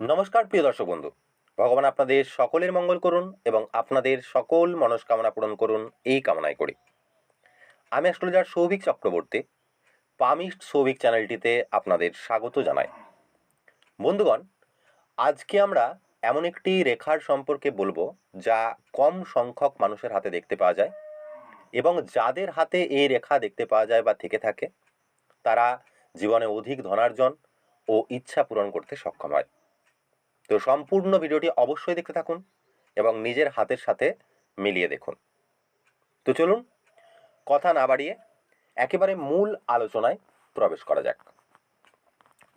নমস্কার, প্রিয় দর্শক বন্ধু। ভগবান আপনাদের সকলের মঙ্গল করুন এবং আপনাদের সকল মনস্কামনা পূরণ করুন এই কামনাই করি। আমি অ্যাস্ট্রোলজার সৌভিক চক্রবর্তী, পামিস্ট সৌভিক চ্যানেলটিতে আপনাদের স্বাগত জানাই। বন্ধুগণ, আজকে আমরা এমন একটি রেখার সম্পর্কে বলব যা কম সংখ্যক মানুষের হাতে দেখতে পাওয়া যায় এবং যাদের হাতে এই রেখা দেখতে পাওয়া যায় বা থেকে থাকে, তারা জীবনে অধিক ধনার্জন ও ইচ্ছা পূরণ করতে সক্ষম হয়। তো সম্পূর্ণ ভিডিওটি অবশ্যই দেখতে থাকুন এবং নিজের হাতের সাথে মিলিয়ে দেখুন। তো চলুন, কথা না বাড়িয়ে একেবারে মূল আলোচনায় প্রবেশ করা যাক।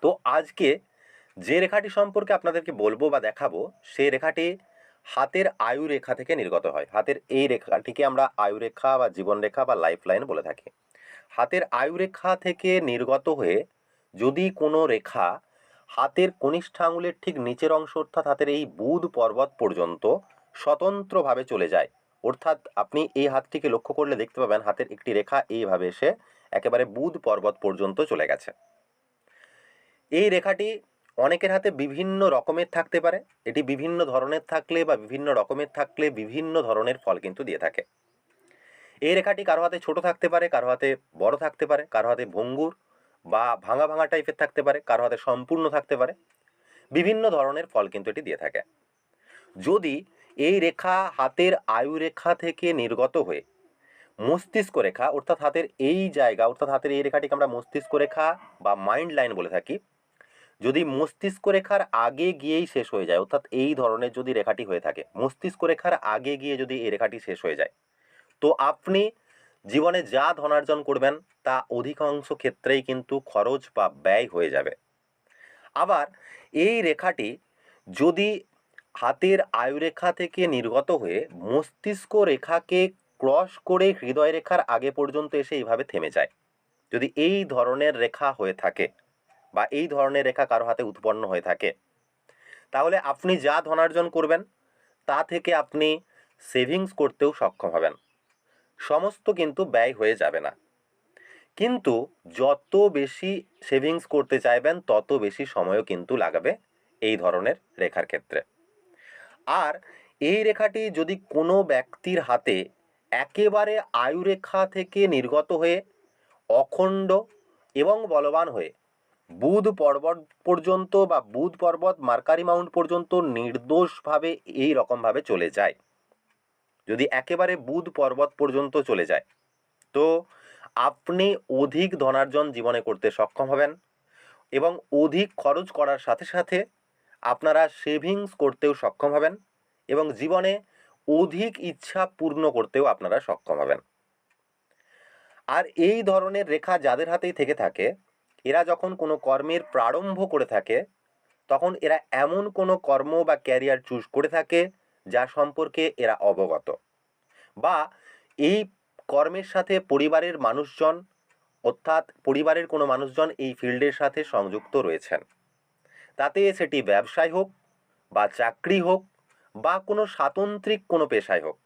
তো আজকে যে রেখাটি সম্পর্কে আপনাদেরকে বলব বা দেখাবো সেই রেখাটি হাতের আয়ু রেখা থেকে নির্গত হয়। হাতের এই রেখাটিকে আমরা আয়ু রেখা বা জীবন রেখা বা লাইফ লাইন বলে থাকি। হাতের আয়ু রেখা থেকে নির্গত হয়ে যদি কোনো রেখা হাতের কনিষ্ঠ আঙুলের ঠিক নিচের অংশ অর্থাৎ হাতের এই বুধ পর্বত পর্যন্ত স্বতন্ত্রভাবে চলে যায়। অর্থাৎ আপনি এই হাতটিকে লক্ষ্য করলে দেখতে পাবেন হাতের একটি রেখা এইভাবে এসে একেবারে বুধ পর্বত পর্যন্ত চলে গেছে। এই রেখাটি অনেকের হাতে বিভিন্ন রকমের থাকতে পারে। এটি বিভিন্ন ধরনের থাকলে বা বিভিন্ন রকমের থাকলে বিভিন্ন ধরনের ফল কিন্তু দিয়ে থাকে। এই রেখাটি কারও হাতে ছোট থাকতে পারে, কারও হাতে বড় থাকতে পারে, কারও হাতে ভঙ্গুর বা ভাঙা ভাঙা টাইপের থাকতে পারে, কারও হাতে সম্পূর্ণ থাকতে পারে, বিভিন্ন ধরনের ফল কিন্তু এটি দিয়ে থাকে। যদি এই রেখা হাতের আয়ু রেখা থেকে নির্গত হয়ে মস্তিষ্ক রেখা, অর্থাৎ হাতের এই জায়গা, অর্থাৎ হাতের এই রেখাটিকে আমরা মস্তিষ্ক রেখা বা মাইন্ড লাইন বলে থাকি, যদি মস্তিষ্ক রেখার আগে গিয়েই শেষ হয়ে যায়, অর্থাৎ এই ধরনের যদি রেখাটি হয়ে থাকে, মস্তিষ্ক রেখার আগে গিয়ে যদি এই রেখাটি শেষ হয়ে যায়, তো আপনি জীবনে যা ধনার্জন করবেন, তা অধিকাংশ ক্ষেত্রেই কিন্তু খরচ বা ব্যয় হয়ে যাবে। আবার এই রেখাটি যদি হাতের আয়ুরেখা থেকে নির্গত হয়ে মস্তিষ্ক রেখাকে ক্রস করে হৃদয় রেখার আগে পর্যন্ত এসে এইভাবে থেমে যায়। যদি এই ধরনের রেখা হয়ে থাকে বা এই ধরনের রেখা কারও হাতে উৎপন্ন হয়ে থাকে, তাহলে আপনি যা ধনার্জন করবেন, তা থেকে আপনি সেভিংস করতেও সক্ষম হবেন। সমস্ত কিন্তু ব্যয় হয়ে যাবে না। কিন্তু যত বেশি সেভিংস করতে চাইবেন, তত বেশি সময়ও কিন্তু লাগাবে এই ধরনের রেখার ক্ষেত্রে। আর এই রেখাটি যদি কোনো ব্যক্তির হাতে একেবারে আয়ুরেখা থেকে নির্গত হয়ে, অখণ্ড এবং বলবান হয়ে, বুধ পর্বত পর্যন্ত বা বুধ পর্বত মার্কারি মাউন্ট পর্যন্ত নির্দোষভাবে এই রকমভাবে চলে যায় যদি একেবারে বুধ পর্বত পর্যন্ত চলে যায়, তো আপনি অধিক ধনার্জন জীবনে করতে সক্ষম হবেন এবং অধিক খরচ করার সাথে সাথে আপনারা সেভিংস করতেও সক্ষম হবেন এবং জীবনে অধিক ইচ্ছা পূর্ণ করতেও আপনারা সক্ষম হবেন। আর এই ধরনের রেখা যাদের হাতেই থেকে থাকে, এরা যখন কোনো কর্মের প্রারম্ভ করে থাকে, তখন এরা এমন কোনো কর্ম বা ক্যারিয়ার চুজ করে থাকে যা সম্পর্কে এরা অবগত। বা এই কর্মের সাথে পরিবারের মানুষজন, অর্থাৎ পরিবারের কোনো মানুষজন এই ফিল্ডের সাথে সংযুক্ত রয়েছেন। তাতে সেটি ব্যবসায় হোক বা চাকরি হোক বা কোনো স্বাতন্ত্রিক কোনো পেশায় হোক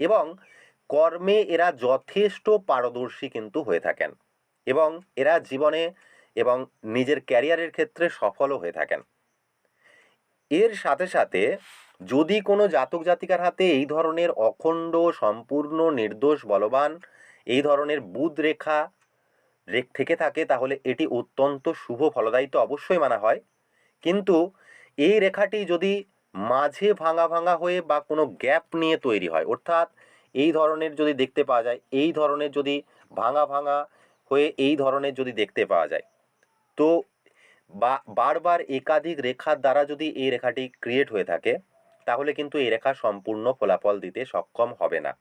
এবং কর্মে এরা যথেষ্ট পারদর্শী কিন্তু হয়ে থাকেন এবং এরা জীবনে এবং নিজের ক্যারিয়ারের ক্ষেত্রে সফলও হয়ে থাকেন। এর সাথে সাথে যদি কোনো জাতক জাতিকার হাতে এই ধরনের অখণ্ড, সম্পূর্ণ, নির্দোষ, বলবান এই ধরনের বুধ রেখা রেখ থেকে থাকে, তাহলে এটি অত্যন্ত শুভ ফলদায়ী তো অবশ্যই মানা হয়। কিন্তু এই রেখাটি যদি মাঝে ভাঙা ভাঙা হয়ে বা কোনো গ্যাপ নিয়ে তৈরি হয়, অর্থাৎ এই ধরনের যদি দেখতে পাওয়া যায়, এই ধরনের যদি ভাঙা ভাঙা হয়ে এই ধরনের যদি দেখতে পাওয়া যায়, তো বারবার একাধিক রেখার দ্বারা যদি এই রেখাটি ক্রিয়েট হয়ে থাকে তাহলে কিন্তু এই রেখা সম্পূর্ণ ফলাফল দিতে সক্ষম হবে না।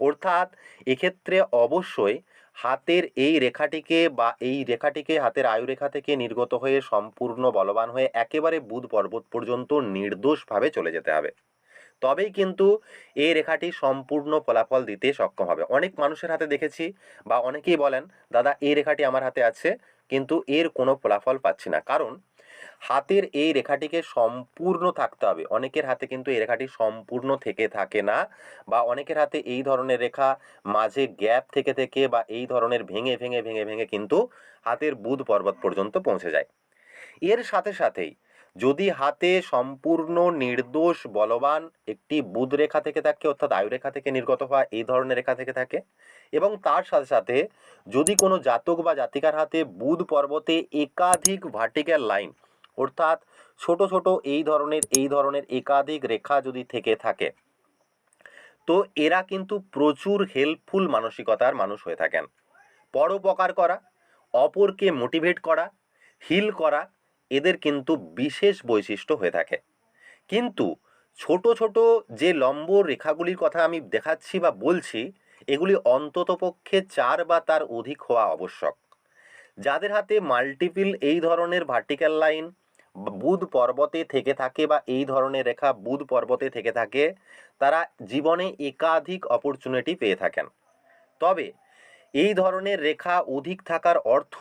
অর্থাৎ এক্ষেত্রে অবশ্যই হাতের এই রেখাটিকে বা এই রেখাটিকে হাতের আয়ুরেখা থেকে নির্গত হয়ে সম্পূর্ণ বলবান হয়ে একেবারে বুধ পর্বত পর্যন্ত নির্দোষভাবে চলে যেতে হবে। তবেই কিন্তু এই রেখাটি সম্পূর্ণ ফলাফল দিতে সক্ষম হবে। অনেক মানুষের হাতে দেখেছি বা অনেকেই বলেন, দাদা, এই রেখাটি আমার হাতে আছে, কিন্তু এর কোনো ফলাফল পাচ্ছি না। কারণ হাতের এই রেখাটিকে সম্পূর্ণ থাকতে হবে। অনেকের হাতে কিন্তু এই রেখাটি সম্পূর্ণ থেকে থাকে না বা অনেকের হাতে এই ধরনের রেখা মাঝে গ্যাপ থেকে থেকে বা এই ধরনের ভেঙে ভেঙে ভেঙে ভেঙে কিন্তু হাতের বুধ পর্বত পর্যন্ত পৌঁছে যায়। এর সাথে সাথেই যদি হাতে সম্পূর্ণ নির্দোষ বলবান একটি বুধ রেখা থেকে থাকে, অর্থাৎ আয়ু রেখা থেকে নির্গত হওয়া এই ধরনের রেখা থেকে থাকে এবং তার সাথে সাথে যদি কোনো জাতক বা জাতিকার হাতে বুধ পর্বতে একাধিক ভার্টিক্যাল লাইন অর্থাৎ ছোট ছোট এই ধরনের এই ধরনের একাধিক রেখা যদি থেকে থাকে, তো এরা কিন্তু প্রচুর হেল্পফুল মানসিকতার মানুষ হয়ে থাকেন। পরোপকার করা, অপরকে মোটিভেট করা হিল করা এদের কিন্তু বিশেষ বৈশিষ্ট্য হয়ে থাকে। কিন্তু ছোট ছোট যে লম্ব রেখাগুলির কথা আমি দেখাচ্ছি বা বলছি, এগুলি অন্ততপক্ষে চার বা তার অধিক হওয়া আবশ্যক। যাদের হাতে মাল্টিপিল এই ধরনের ভার্টিক্যাল লাইন বুধ পর্বতে থেকে থাকে বা এই ধরনের রেখা বুধ পর্বতে থেকে থাকে তারা জীবনে একাধিক অপরচুনিটি পেয়ে থাকেন। তবে এই ধরনের রেখা অধিক থাকার অর্থ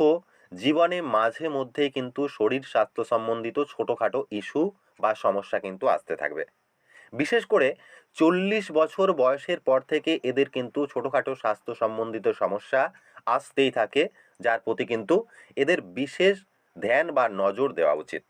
জীবনে মাঝে মধ্যে কিন্তু শরীর স্বাস্থ্য সম্বন্ধিত ছোটোখাটো ইস্যু বা সমস্যা কিন্তু আসতে থাকবে। বিশেষ করে চল্লিশ বছর বয়সের পর থেকে এদের কিন্তু ছোটোখাটো স্বাস্থ্য সম্বন্ধিত সমস্যা আসতেই থাকে যার প্রতি কিন্তু এদের বিশেষ ধ্যান বা নজর দেওয়া উচিত।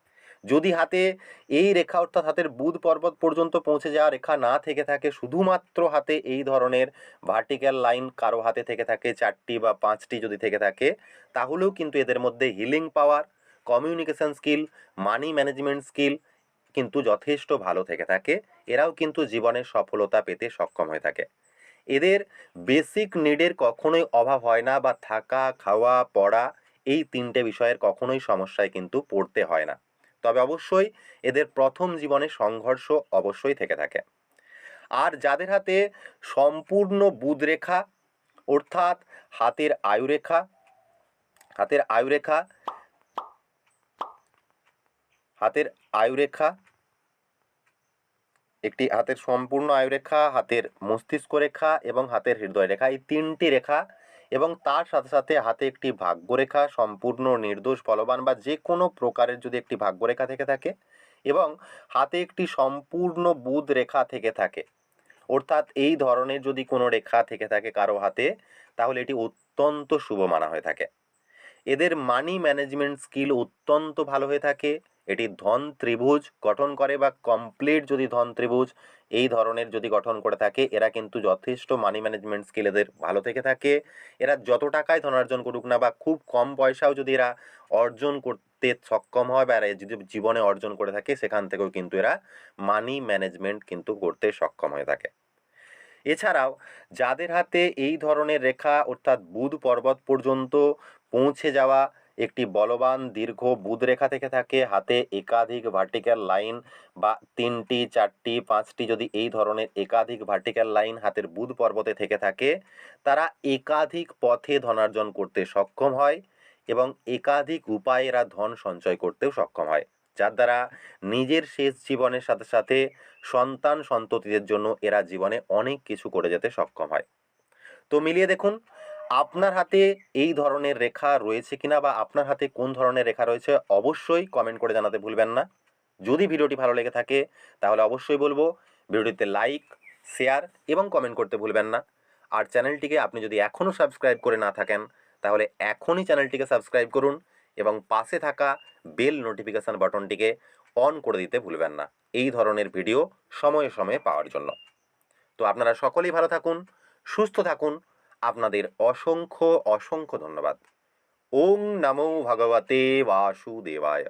যদি হাতে এই রেখা অর্থাৎ হাতের বুধ পর্বত পর্যন্ত পৌঁছে যাওয়া রেখা না থেকে থাকে, শুধুমাত্র হাতে এই ধরনের ভার্টিক্যাল লাইন কারও হাতে থেকে থাকে, চারটি বা পাঁচটি যদি থেকে থাকে, তাহলেও কিন্তু এদের মধ্যে healing power communication skill money management skill কিন্তু যথেষ্ট ভালো থেকে থাকে। এরাও কিন্তু জীবনে সফলতা পেতে সক্ষম হয়ে থাকে। এদের বেসিক নিডের কখনোই অভাব হয় না বা থাকা, খাওয়া, পড়া এই তিনটে বিষয়ের কখনোই সমস্যায় কিন্তু পড়তে হয় না। তবে অবশ্যই এদের প্রথম জীবনে সংঘর্ষ অবশ্যই থেকে থাকে। আর যাদের হাতে সম্পূর্ণ বুধ রেখা অর্থাৎ হাতের আয়ুরেখা হাতের আয়ুরেখা হাতের আয়ুরেখা, একটি হাতের সম্পূর্ণ আয়ুরেখা, হাতের মস্তিষ্ক রেখা এবং হাতের হৃদয় রেখা, এই তিনটি রেখা এবং তার সাথে সাথে হাতে একটি ভাগ্যরেখা, সম্পূর্ণ নির্দোষ বলবান বা যে কোনো প্রকারের যদি একটি ভাগ্যরেখা থেকে থাকে এবং হাতে একটি সম্পূর্ণ বুধ রেখা থেকে থাকে। অর্থাৎ এই ধরনের যদি কোনো রেখা থেকে থাকে কারও হাতে, তাহলে এটি অত্যন্ত শুভ মানা হয়ে থাকে। এদের মানি ম্যানেজমেন্ট স্কিল অত্যন্ত ভালো হয়ে থাকে। এটি ধন ত্রিভুজ গঠন করে বা কমপ্লিট যদি ধন ত্রিভুজ এই ধরনের যদি গঠন করে থাকে, এরা কিন্তু যথেষ্ট মানি ম্যানেজমেন্ট স্কিল এদের ভালো থেকে থাকে। এরা যত টাকায় ধনার্জন করুক না বা খুব কম পয়সাও যদি এরা অর্জন করতে সক্ষম হয় বা এরা যদি জীবনে অর্জন করে থাকে, সেখান থেকেও কিন্তু এরা মানি ম্যানেজমেন্ট কিন্তু করতে সক্ষম হয়ে থাকে। এছাড়াও, যাদের হাতে এই ধরনের রেখা অর্থাৎ বুধ পর্বত পর্যন্ত পৌঁছে যাওয়া একটি বলবান দীর্ঘ বুধ রেখা থেকে থাকে। হাতে একাধিক ভার্টিক্যাল লাইন বা তিনটি, চারটি, পাঁচটি যদি এই ধরনের একাধিক ভার্টিক্যাল লাইন হাতের বুধ পর্বতে থেকে থাকে, তারা একাধিক পথে ধনার্জন করতে সক্ষম হয় এবং একাধিক উপায়ে এরা ধন সঞ্চয় করতেও সক্ষম হয়, যার দ্বারা নিজের শেষ জীবনের সাথে সাথে সন্তান সন্ততিদের জন্য এরা জীবনে অনেক কিছু করে যেতে সক্ষম হয়। তো মিলিয়ে দেখুন আপনার হাতে এই ধরনের রেখা রয়েছে কিনা বা আপনার হাতে কোন ধরনের রেখা রয়েছে অবশ্যই কমেন্ট করে জানাতে ভুলবেন না। যদি ভিডিওটি ভালো লেগে থাকে, তাহলে অবশ্যই বলব ভিডিওটিতে লাইক শেয়ার এবং কমেন্ট করতে ভুলবেন না। আর চ্যানেলটিকে আপনি যদি এখনও সাবস্ক্রাইব করে না থাকেন, তাহলে এখনই চ্যানেলটিকে সাবস্ক্রাইব করুন এবং পাশে থাকা বেল নোটিফিকেশান বাটনটিকে অন করে দিতে ভুলবেন না। এই ধরনের ভিডিও সময়ে সময়ে পাওয়ার জন্য। তো আপনারা সকলেই ভালো থাকুন, সুস্থ থাকুন আপনাদের অসংখ্য অসংখ্য ধন্যবাদ। ওং নমো ভগবতে বাসুদেবায়।